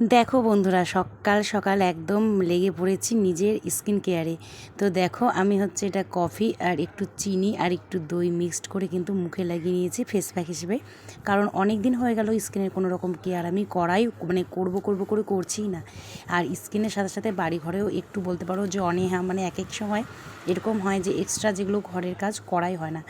দেখো বন্ধুরা, সকাল সকাল একদম লেগে পড়েছি নিজের স্কিন কেয়ারে। তো দেখো, আমি হচ্ছে এটা কফি আর একটু চিনি আর একটু দই মিক্সড করে কিন্তু মুখে লাগিয়ে নিয়েছি ফেস প্যাক হিসেবে। কারণ অনেক দিন হয়ে গেল স্কিনের কোনো রকম কেয়ার আমি করাই মানে করব করব, করে করছিই না। আর স্কিনের সাথে সাথে বাড়ি ঘরেও একটু বলতে পারো যে অনীহা মানে এক এক সময় এরকম হয় যে এক্সট্রা যেগুলো ঘরের কাজ করাই হয় না।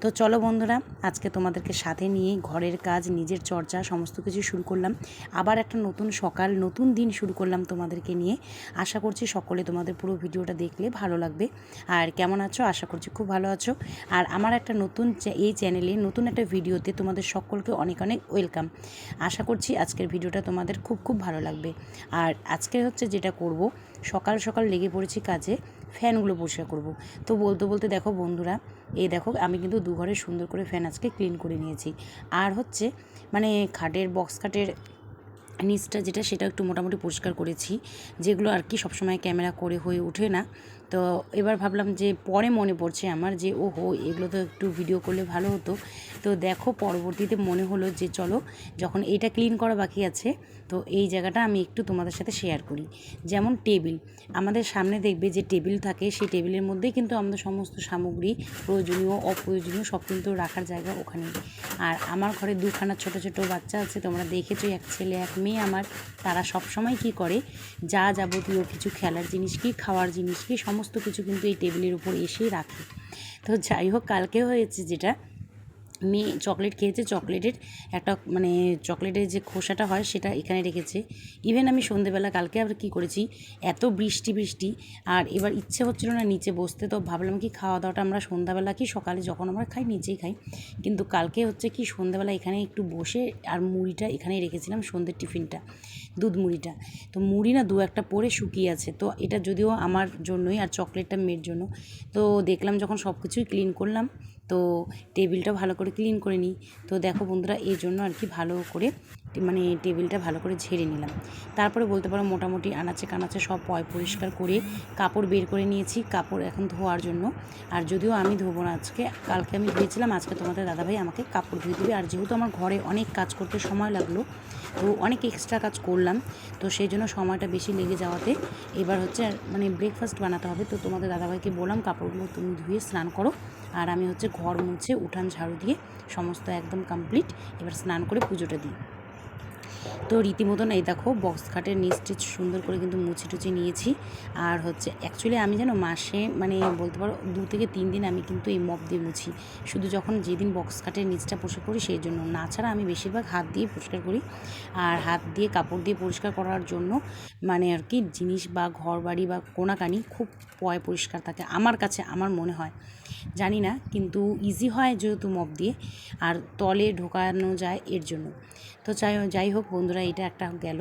তো চলো বন্ধুরা, আজকে তোমাদেরকে সাথে নিয়ে ঘরের কাজ, নিজের চর্চা, সমস্ত কিছু শুরু করলাম। আবার একটা নতুন সকাল নতুন দিন শুরু করলাম তোমাদেরকে নিয়ে। আশা করছি সকলে তোমাদের পুরো ভিডিওটা দেখলে ভালো লাগবে। আর কেমন আছো? আশা করছি খুব ভালো আছো। আর আমার একটা নতুন এই চ্যানেলে নতুন একটা ভিডিওতে তোমাদের সকলকে অনেক অনেক ওয়েলকাম। আশা করছি আজকের ভিডিওটা তোমাদের খুব খুব ভালো লাগবে। আর আজকে হচ্ছে যেটা করব, সকাল সকাল লেগে পড়েছি কাজে, ফ্যানগুলো পরিষ্কার করব। তো বলতে বলতে দেখো বন্ধুরা, এই দেখো আমি কিন্তু দু ঘরে সুন্দর করে ফ্যান আজকে ক্লিন করে নিয়েছি। আর হচ্ছে মানে খাটের, বক্স খাটের নিচটা যেটা, সেটা একটু মোটামুটি পরিষ্কার করেছি, যেগুলো আর কি সবসময় ক্যামেরা করে হয়ে ওঠে না। তো এবার ভাবলাম যে পরে মনে পড়ছে আমার যে ও হো এগুলো তো একটু ভিডিও করলে ভালো হতো। তো দেখো পরবর্তীতে মনে হলো যে, চলো, যখন এইটা ক্লিন করা বাকি আছে, তো এই জায়গাটা আমি একটু তোমাদের সাথে শেয়ার করি। যেমন টেবিল আমাদের সামনে দেখবে যে টেবিল থাকে, সেই টেবিলের মধ্যেই কিন্তু আমাদের সমস্ত সামগ্রী, প্রয়োজনীয়, অপ্রয়োজনীয় সব কিন্তু রাখার জায়গা ওখানে আর আমার ঘরে দুখানা ছোট ছোট বাচ্চা আছে, তোমরা দেখেছ এক ছেলে, এক মেয়ে আমার। তারা সব সময় কি করে, যা যাবতীয় কিছু খেলার জিনিস কি, খাওয়ার জিনিস কি সমস্ত কিছু কিন্তু এই টেবিলের উপর এসেই রাখে তো যাই হোক, কালকে হয়েছে যেটা, মেয়ে চকলেট খেয়েছে, চকলেটের একটা মানে চকলেটের যে খোসাটা হয় সেটা এখানে রেখেছে। ইভেন আমি সন্ধেবেলা কালকে আবার কী করেছি, এত বৃষ্টি বৃষ্টি, আর এবার ইচ্ছে হচ্ছিল না নিচে বসতে, তো ভাবলাম কি খাওয়া দাওয়াটা আমরা সন্ধ্যাবেলা কি সকালে যখন আমরা খাই নিচেই খাই। কিন্তু কালকে হচ্ছে কি সন্ধ্যাবেলা এখানে একটু বসে আর মুড়িটা এখানেই রেখেছিলাম সন্ধ্যের টিফিনটা। দুধ মুড়িটা। তো মুড়ি না দু একটা পরে শুকিয়ে আছে। তো এটা যদিও আমার জন্যই আর চকলেটটা মেয়ের জন্য। তো দেখলাম যখন সব কিছুই ক্লিন করলাম, তো টেবিলটা ভালো করে ক্লিন করে নিই। তো দেখো বন্ধুরা, এই জন্য আর কি ভালো করে মানে টেবিলটা ভালো করে ঝেড়ে নিলাম। তারপরে বলতে পারো মোটামুটি আনাচে কানাচে সব পয় পরিষ্কার করে কাপড় বের করে নিয়েছি, কাপড় এখন ধোয়ার জন্য। আর যদিও আমি ধোবো না আজকে, কালকে আমি ধুয়েছিলাম, আজকে তোমাদের দাদাভাই আমাকে কাপড় ধুয়ে দেবে। আর যেহেতু আমার ঘরে অনেক কাজ করতে সময় লাগল, তো অনেক এক্সট্রা কাজ করলাম, তো সেই জন্য সময়টা বেশি লেগে যাওয়াতে এবার হচ্ছে মানে ব্রেকফাস্ট বানাতে হবে। তো তোমাদের দাদাভাইকে বললাম, কাপড়গুলো তুমি ধুয়ে স্নান করো। আর আমি হচ্ছে ঘর মুছে উঠান ঝাড়ু দিয়ে সমস্ত একদম কমপ্লিট এবার স্নান করে পুজোটা দিই। তো রীতিমতন এই দেখো বক্স খাটের নিচ টিচ সুন্দর করে কিন্তু মুছে টুচে নিয়েছি। আর হচ্ছে অ্যাকচুয়ালি আমি যেন মাসে মানে বলতে পারো দু থেকে তিন দিন আমি কিন্তু এই মপ দিয়ে মুছি। শুধু যখন যেদিন বক্স খাটের নিচটা পরিষ্কার করি সেই জন্য। না ছাড়া আমি বেশিরভাগ হাত দিয়ে পরিষ্কার করি। আর হাত দিয়ে কাপড় দিয়ে পরিষ্কার করার জন্য মানে আর কি জিনিস বা ঘর বাড়ি বা কোনাকানি খুব পয় পরিষ্কার থাকে। আমার কাছে, আমার মনে হয়। জানি না, কিন্তু ইজি হয় যেহেতু মপ দিয়ে, আর তলে ঢোকানো যায় এর জন্য। তো যাই যাই হোক বন্ধুরা, এটা একটা গেল।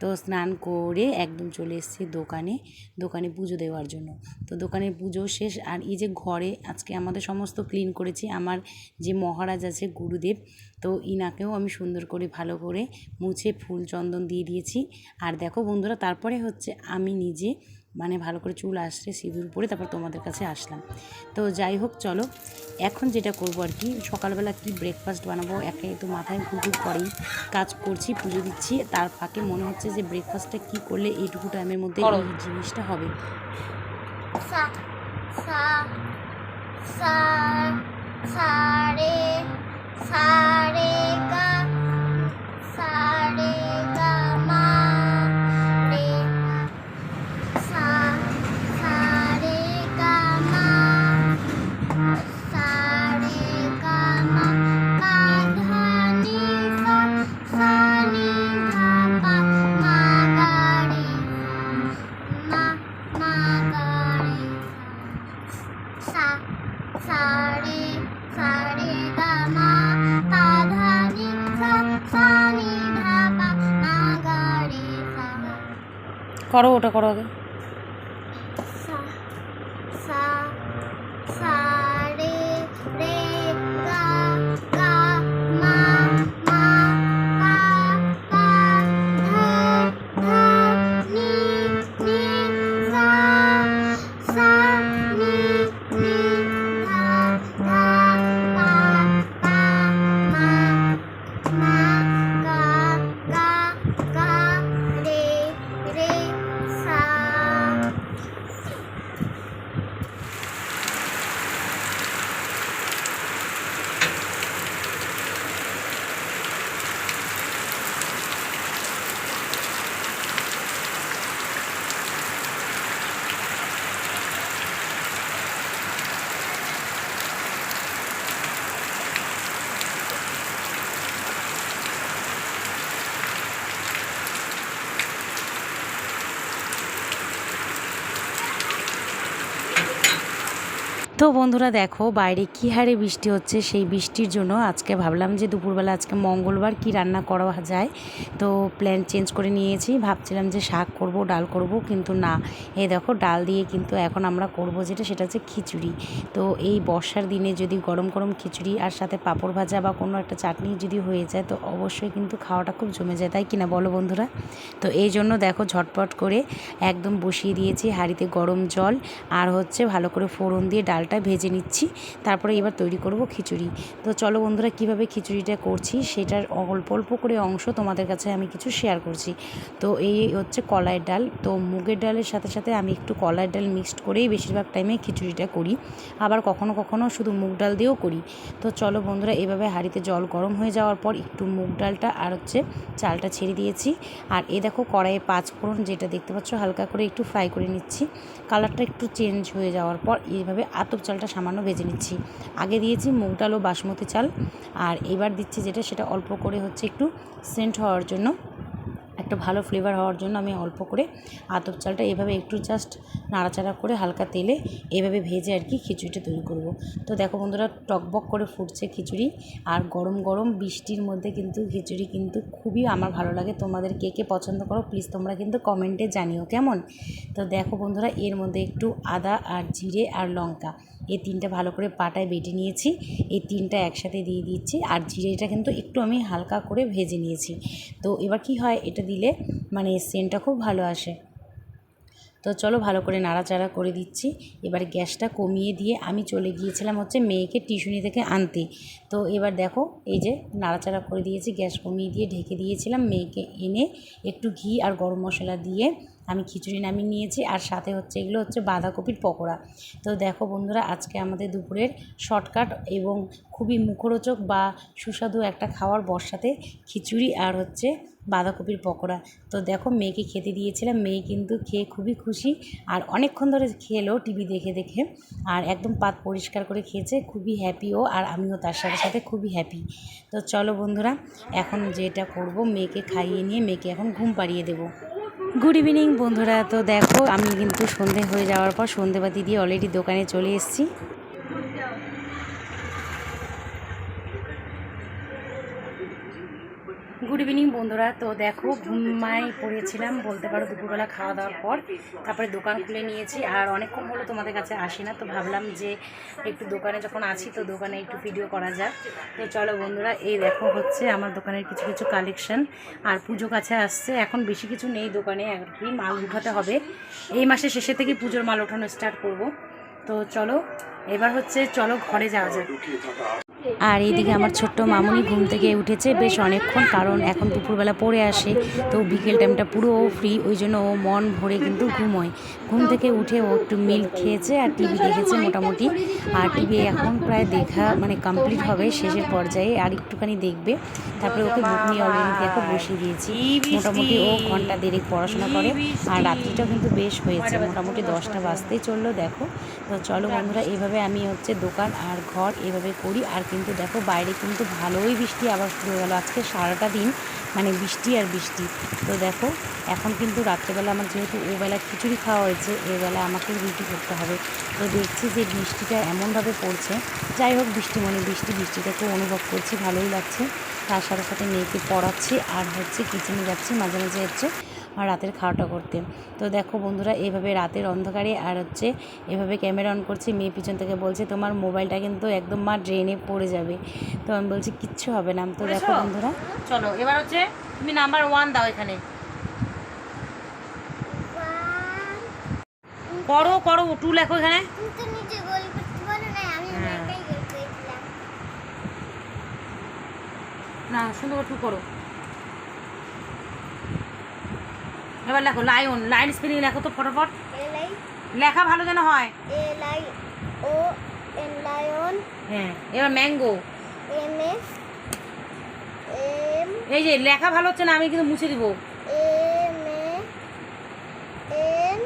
তো স্নান করে একদম চলে এসেছি দোকানে দোকানে পুজো দেওয়ার জন্য। তো দোকানে পুজো শেষ, আর এই যে ঘরে আজকে আমাদের সমস্ত ক্লিন করেছি, আমার যে মহারাজ আছে গুরুদেব, তো ইনাকেও আমি সুন্দর করে ভালো করে মুছে ফুল চন্দন দিয়ে দিয়েছি। আর দেখো বন্ধুরা, তারপরে হচ্ছে আমি নিজে মানে ভালো করে চুল আসছে সিঁদুর পরে তারপর তোমাদের কাছে আসলাম। তো যাই হোক চলো। এখন যেটা করব আর কি সকালবেলা কি ব্রেকফাস্ট বানাবো একে তো মাথায় ঘুরঘুর করেই কাজ করছি পুজো দিচ্ছি। তার ফাঁকে মনে হচ্ছে যে ব্রেকফাস্টটা কি করলে এইটুকু টাইমের মধ্যে এই জিনিসটা হবে। সা সা সা সারে সারে গা করো ওটা করো আগে। তো বন্ধুরা দেখো, বাইরে কী হারে বৃষ্টি হচ্ছে সেই বৃষ্টির জন্য আজকে ভাবলাম যে দুপুরবেলা আজকে মঙ্গলবার কি রান্না করা যায়। তো প্ল্যান চেঞ্জ করে নিয়েছি, ভাবছিলাম যে শাক করব, ডাল করব, কিন্তু না। এই দেখো, ডাল দিয়ে কিন্তু এখন আমরা করব যেটা, সেটা হচ্ছে খিচুড়ি। তো এই বর্ষার দিনে যদি গরম গরম খিচুড়ি আর সাথে পাঁপড় ভাজা বা কোনো একটা চাটনি যদি হয়ে যায়, তো অবশ্যই কিন্তু খাওয়াটা খুব জমে যায়, তাই কিনা বলো বন্ধুরা? তো এই জন্য দেখো, ঝটপট করে একদম বসিয়ে দিয়েছি হাঁড়িতে গরম জল আর হচ্ছে ভালো করে ফোড়ন দিয়ে ডালটা ভেজে নিচ্ছি। তারপরে এবার তৈরি করব খিচুড়ি। তো চলো বন্ধুরা, কীভাবে খিচুড়িটা করছি সেটার অল্প অল্প করে অংশ তোমাদের কাছে আমি কিছু শেয়ার করছি। তো এই হচ্ছে কলাইয়ের ডাল। তো মুগের ডালের সাথে সাথে আমি একটু কলাইয়ের ডাল মিক্সড করেই বেশিরভাগ টাইমে খিচুড়িটা করি। আবার কখনো কখনো শুধু মুগ ডাল দিয়েও করি। তো চলো বন্ধুরা, এভাবে হাঁড়িতে জল গরম হয়ে যাওয়ার পর একটু মুগ ডালটা আর হচ্ছে চালটা ছেড়ে দিয়েছি। আর এ দেখো কড়াইয়ে পাঁচ ফোড়ন যেটা দেখতে পাচ্ছ, হালকা করে একটু ফ্রাই করে নিচ্ছি। কালারটা একটু চেঞ্জ হয়ে যাওয়ার পর এইভাবে আতপ চালটা সামান্য ভেজে নিচ্ছি। আগে দিয়েছি মুগ ডাল ও বাসমতি চাল, আর এবার দিচ্ছি যেটা, সেটা অল্প করে হচ্ছে একটু সেন্ট হওয়ার জন্য একটা ভালো ফ্লেভার হওয়ার জন্য আমি অল্প করে আতপ চালটা এভাবে একটু জাস্ট নাড়াচাড়া করে হালকা তেলে এভাবে ভেজে আর কি খিচুড়িটা তৈরি করব। তো দেখো বন্ধুরা টকবক করে ফুটছে খিচুড়ি আর গরম গরম বৃষ্টির মধ্যে কিন্তু খিচুড়ি কিন্তু খুবই আমার ভালো লাগে। তোমাদের কে কে পছন্দ করো প্লিজ তোমরা কিন্তু কমেন্টে জানিও কেমন? তো দেখো বন্ধুরা, এর মধ্যে একটু আদা আর জিরে আর লঙ্কা এই তিনটা ভালো করে পাটায় বেটে নিয়েছি। এই তিনটা একসাথে দিয়ে দিচ্ছি। আর জিরেটা কিন্তু একটু আমি হালকা করে ভেজে নিয়েছি। তো এবার কি হয়, এটা দিলে মানে সেন্টটা খুব ভালো আসে। তো চলো ভালো করে নাড়াচাড়া করে দিচ্ছি। এবার গ্যাসটা কমিয়ে দিয়ে আমি চলে গিয়েছিলাম হচ্ছে মেয়েকে টিউশনি থেকে আনতে। তো এবার দেখো, এই যে নাড়াচাড়া করে দিয়েছি, গ্যাস কমিয়ে দিয়ে ঢেকে দিয়েছিলাম মেয়েকে এনে একটু ঘি আর গরম মশলা দিয়ে আমি খিচুড়ি নামিয়ে নিয়েছি, আর সাথে হচ্ছে এগুলো হচ্ছে বাঁধাকপির পকোড়া। তো দেখো বন্ধুরা, আজকে আমাদের দুপুরের শর্টকাট এবং খুবই মুখরোচক বা সুস্বাদু একটা খাওয়ার বর্ষাতে খিচুড়ি আর হচ্ছে বাঁধাকপির পকোড়া। তো দেখো, মেয়েকে খেতে দিয়েছিলাম, মেয়ে কিন্তু খেয়ে খুবই খুশি আর অনেকক্ষণ ধরে খেলো টিভি দেখে দেখে আর একদম পাত পরিষ্কার করে খেয়েছে, খুবই হ্যাপিও আর আমিও তার সাথে সাথে খুবই হ্যাপি তো চলো বন্ধুরা, এখন যেটা করব, মেয়েকে খাইয়ে নিয়ে মেয়েকে এখন ঘুম পাড়িয়ে দেবো। গুড ইভিনিং বন্ধুরা। তো দেখো, আমি কিন্তু সন্ধে হয়ে যাওয়ার পর সন্ধেবাতি দিয়ে অলরেডি দোকানে চলে এসেছি গুড ইভিনিং বন্ধুরা, তো দেখো ঘুমাই পড়েছিলাম, বলতে পারো দুপুরবেলা খাওয়া দাওয়ার পর। তারপরে দোকান খুলে নিয়েছি, আর অনেকক্ষণ হলো তোমাদের কাছে আসি না, তো ভাবলাম যে একটু দোকানে যখন আছি, তো দোকানে একটু ভিডিও করা যাক। তো চলো বন্ধুরা, এই দেখো হচ্ছে আমার দোকানের কিছু কিছু কালেকশন আর পুজো কাছে আসছে। এখন বেশি কিছু নেই দোকানে, আর কি মাল উঠাতে হবে। এই মাসের শেষে থেকে পুজোর মাল ওঠানো স্টার্ট করব। তো চলো, এবার হচ্ছে চলো ঘরে যাওয়া যাক। আর এইদিকে আমার ছোট্ট মামুনি ঘুম থেকে উঠেছে বেশ অনেকক্ষণ, কারণ এখন দুপুরবেলা পড়ে আসে, তো বিকেল টাইমটা পুরো ফ্রি ওই জন্য ও মন ভরে কিন্তু ঘুমোয়। ঘুম থেকে উঠে ও একটু মিল্ক খেয়েছে আর টিভি দেখেছে মোটামুটি। আর টিভি এখন প্রায় দেখা মানে কমপ্লিট হবে শেষের পর্যায়ে, আর একটুখানি দেখবে। তারপরে ওকে বুক নিয়ে অলরেডি দেখো, বসিয়ে দিয়েছি। মোটামুটি ও ঘণ্টা দেড়েক পড়াশোনা করে, আর রাত্রিটাও কিন্তু বেশ হয়েছে, মোটামুটি দশটা বাজতেই চলল, দেখো। তো চলো বন্ধুরা, এভাবে আমি হচ্ছে দোকান আর ঘর এভাবে করি, আর কিন্তু দেখো বাইরে কিন্তু ভালোই বৃষ্টি আবার শুরু হয়ে গেলো। আজকে সারাটা দিন মানে বৃষ্টি আর বৃষ্টি। তো দেখো, এখন কিন্তু রাত্রেবেলা আমার যেহেতু ওবেলা খিচুড়ি খাওয়া হয়েছে, এবেলা আমাকে রুটি করতে হবে। তো দেখছি যে বৃষ্টিটা এমনভাবে পড়ছে। যাই হোক, বৃষ্টি মানে বৃষ্টি বৃষ্টিটাকে অনুভব করছি, ভালোই লাগছে। তার সাথে সাথে মেয়েকে পড়াচ্ছি, আর হচ্ছে কিচেনে যাচ্ছি, মাঝে মাঝে হচ্ছে রাতের খাওয়াটা করতে। তো দেখো বন্ধুরা এভাবে রাতের অন্ধকারে আর হচ্ছে এভাবে ক্যামেরা অন করছি মেয়ে পিছন থেকে বলছে তোমার মোবাইলটা কিন্তু একদম মা ড্রেনে পড়ে যাবে। তো আমি বলছি কিচ্ছু হবে না। তো দেখো বন্ধুরা। চলো এবার হচ্ছে তুমি নাম্বার ওয়ান দাও এখানে। করো করো টু লেখো এখানে। না হ্যাঁ। গোল সুন্দর টু করো। এবার লেখো লায়ন লাইন স্পেলিং লেখো তো ফটাফট। লেখা ভালো যেন হয়। ও লায়ন হ্যাঁ এবার ম্যাঙ্গো এম এস এম এই যে লেখা ভালো হচ্ছে না আমি কিন্তু মুছে দিব। M A N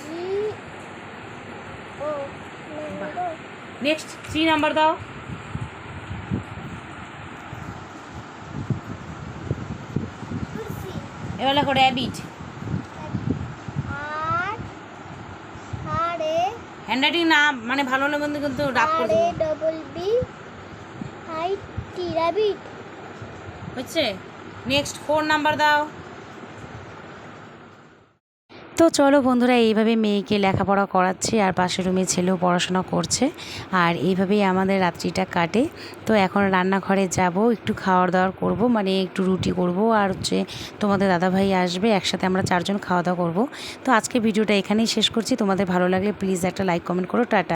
G O next three number দাও। এবার লেখো র্যাবিট হ্যান্ডরাইটিং না মানে ভালো হলে বন্ধু কিন্তু ডাক করে double B I T rabbit হচ্ছে। নেক্সট ফোন নাম্বার দাও। তো চলো বন্ধুরা, এইভাবে মেয়েকে লেখাপড়া করাচ্ছি আর পাশের রুমে ছেলেও পড়াশোনা করছে আর এইভাবেই আমাদের রাত্রিটা কাটে। তো এখন রান্নাঘরে যাব, একটু খাওয়ার দাওয়ার করব মানে একটু রুটি করব আর হচ্ছে তোমাদের দাদাভাই আসবে, একসাথে আমরা চারজন খাওয়া দাওয়া করব। তো আজকে ভিডিওটা এখানেই শেষ করছি। তোমাদের ভালো লাগলে প্লিজ একটা লাইক, কমেন্ট করো, টাটা।